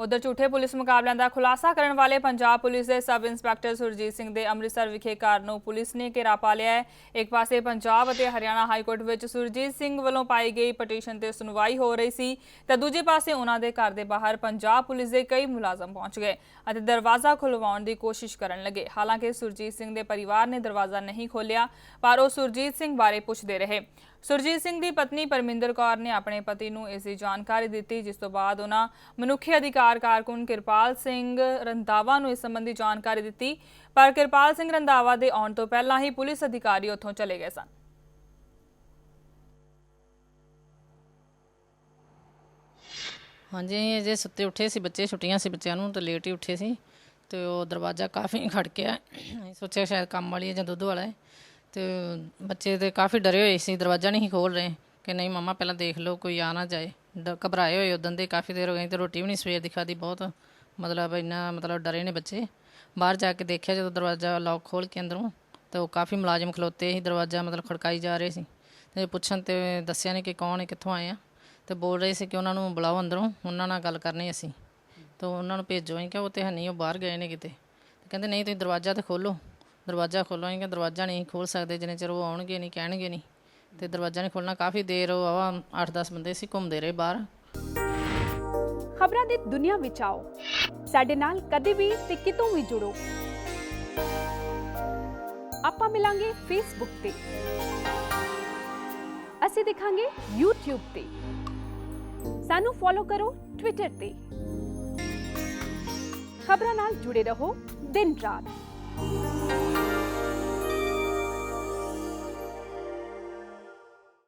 ਉਧਰ ਝੂਠੇ ਪੁਲਿਸ ਮੁਕਾਬਲਿਆਂ ਦਾ ਖੁਲਾਸਾ ਕਰਨ ਵਾਲੇ ਪੰਜਾਬ ਪੁਲਿਸ ਦੇ ਸਬ ਇੰਸਪੈਕਟਰ ਸੁਰਜੀਤ ਸਿੰਘ ਦੇ ਅੰਮ੍ਰਿਤਸਰ ਵਿਖੇ ਘਰ ਨੂੰ ਪੁਲਿਸ ਨੇ ਘੇਰਾ ਪਾ ਲਿਆ ਹੈ। ਇੱਕ ਪਾਸੇ ਪੰਜਾਬ ਅਤੇ ਹਰਿਆਣਾ ਹਾਈ ਕੋਰਟ ਵਿੱਚ ਸੁਰਜੀਤ ਸਿੰਘ ਵੱਲੋਂ ਪਾਈ ਗਈ ਪਟੀਸ਼ਨ ਤੇ ਸੁਣਵਾਈ ਹੋ ਰਹੀ ਸੀ ਤਾਂ ਦੂਜੇ ਪਾਸੇ ਉਹਨਾਂ ਦੇ ਘਰ ਦੇ ਬਾਹਰ ਪੰਜਾਬ ਪੁਲਿਸ ਦੇ ਕਈ ਮੁਲਾਜ਼ਮ ਪਹੁੰਚ ਗਏ ਅਤੇ ਦਰਵਾਜ਼ਾ ਖੁਲਵਾਉਣ ਦੀ ਕੋਸ਼ਿਸ਼ ਕਰਨ ਲੱਗੇ। ਹਾਲਾਂਕਿ ਸੁਰਜੀਤ ਸਿੰਘ ਦੇ ਪਰਿਵਾਰ ਨੇ ਦਰਵਾਜ਼ਾ ਨਹੀਂ ਖੋਲ੍ਹਿਆ, ਪਰ ਉਹ ਸੁਰਜੀਤ ਸਿੰਘ ਬਾਰੇ ਪੁੱਛਦੇ ਰਹੇ। ਸੁਰਜੀਤ ਸਿੰਘ ਦੀ ਪਤਨੀ ਪਰਮਿੰਦਰ ਕੌਰ ਨੇ ਆਪਣੇ ਪਤੀ ਨੂੰ ਇਸ ਦੀ ਜਾਣਕਾਰੀ ਦਿੱਤੀ, ਜਿਸ ਤੋਂ ਬਾਅਦ ਉਹਨਾਂ ਮਨੁੱਖੀ ਅਧਿਕਾਰ ਕਾਰਕੁਨ ਕਿਰਪਾਲ ਸਿੰਘ ਰੰਧਾਵਾ ਨੂੰ ਇਸ ਸੰਬੰਧੀ ਜਾਣਕਾਰੀ ਦਿੱਤੀ। ਪਰ ਕਿਰਪਾਲ ਸਿੰਘ ਰੰਧਾਵਾ ਦੇ ਆਉਣ ਤੋਂ ਪਹਿਲਾਂ ਹੀ ਪੁਲਿਸ ਅਧਿਕਾਰੀ ਉੱਥੋਂ ਚਲੇ ਗਏ ਸਨ। ਹਾਂਜੀ ਅਜੇ ਸੁੱਤੇ ਉੱਠੇ ਸੀ, ਬੱਚੇ ਛੁੱਟੀਆਂ ਸੀ, ਬੱਚਿਆਂ ਨੂੰ ਤੇ ਲੇਟ ਹੀ ਉੱਠੇ ਸੀ ਤੇ ਉਹ ਦਰਵਾਜ਼ਾ ਕਾਫੀ ਖੜਕਿਆ ਅਸੀਂ ਸੋਚਿਆ ਸ਼ਾਇਦ ਕੰਮ ਵਾਲੀ ਹੈ ਜਾਂ ਦੁੱਧ ਵਾਲਾ ਹੈ। ਤੇ ਬੱਚੇ ਤੇ ਕਾਫੀ ਡਰੇ ਹੋਏ ਸੀ, ਦਰਵਾਜ਼ਾ ਨਹੀਂ ਖੋਲ ਰਹੇ ਕਿ ਨਹੀਂ, ਮਮਾ ਪਹਿਲਾਂ ਦੇਖ ਲਓ, ਕੋਈ ਆ ਨਾ ਜਾਏ। ਘਬਰਾਏ ਹੋਏ ਉਦੋਂ ਦੇ, ਕਾਫੀ ਦੇਰ ਹੋ ਗਈ ਤੇ ਰੋਟੀ ਵੀ ਨਹੀਂ ਸਵੇਰ ਦੀ ਖਾਦੀ ਬਹੁਤ। ਮਤਲਬ ਇੰਨਾ, ਮਤਲਬ ਡਰੇ ਨੇ ਬੱਚੇ। ਬਾਹਰ ਜਾ ਕੇ ਦੇਖਿਆ ਜਦੋਂ ਦਰਵਾਜ਼ਾ ਲੌਕ ਖੋਲ ਕੇ ਅੰਦਰੋਂ, ਤੇ ਉਹ ਕਾਫੀ ਮੁਲਾਜ਼ਮ ਖਲੋਤੇ ਸੀ, ਦਰਵਾਜ਼ਾ ਮਤਲਬ ਖੜਕਾਈ ਜਾ ਰਹੇ ਸੀ। ਤੇ ਪੁੱਛਣ ਤੇ ਦੱਸਿਆ ਨਹੀਂ ਕਿ ਕੌਣ ਹੈ, ਕਿੱਥੋਂ ਆਏ ਆ। ਤੇ ਬੋਲ ਰਹੇ ਸੀ ਕਿ ਉਹਨਾਂ ਨੂੰ ਬੁਲਾਓ ਅੰਦਰੋਂ, ਉਹਨਾਂ ਨਾਲ ਗੱਲ ਕਰਨੀ ਅਸੀਂ। ਤਾਂ ਉਹਨਾਂ ਨੂੰ ਭੇਜੋ, ਅਸੀਂ ਕਿਹਾ ਉਹ ਤੇ ਹੈ ਨਹੀਂ, ਉਹ ਬਾਹਰ ਗਏ ਨੇ ਕਿਤੇ। ਕਹਿੰਦੇ ਨਹੀਂ, ਤੁਸੀਂ ਦਰਵਾਜ਼ਾ ਤੇ ਖੋਲੋ ਦਰਵਾਜ਼ਾ ਖੋਲੋ ਅਸੀਂ ਕਿਹਾ ਦਰਵਾਜ਼ਾ ਨਹੀਂ ਖੋਲ ਸਕਦੇ, ਜਿੰਨੇ ਚਿਰ ਉਹ ਆਉਣਗੇ ਨਹੀਂ ਕਹਿਣਗੇ ਨਹੀਂ ਤੇ ਦਰਵਾਜ਼ਾ ਨਹੀਂ ਖੋਲਣਾ, ਕਾਫੀ ਦੇਰ ਉਹ ਆਵਾ 8-10 ਬੰਦੇ ਸੀ, ਘੁੰਮਦੇ ਰਹੇ ਬਾਹਰ। ਖਬਰਾਂ ਦੀ ਦੁਨੀਆ ਵਿੱਚ ਆਓ। ਸਾਡੇ ਨਾਲ ਕਦੇ ਵੀ ਤੇ ਕਿਤੋਂ ਵੀ ਜੁੜੋ। ਆਪਾਂ ਮਿਲਾਂਗੇ ਫੇਸਬੁੱਕ ਤੇ। ਅਸੀਂ ਦਿਖਾਂਗੇ YouTube ਤੇ। ਸਾਨੂੰ ਫੋਲੋ ਕਰੋ Twitter ਤੇ। ਖਬਰਾਂ ਨਾਲ ਜੁੜੇ ਰਹੋ ਦਿਨ ਰਾਤ।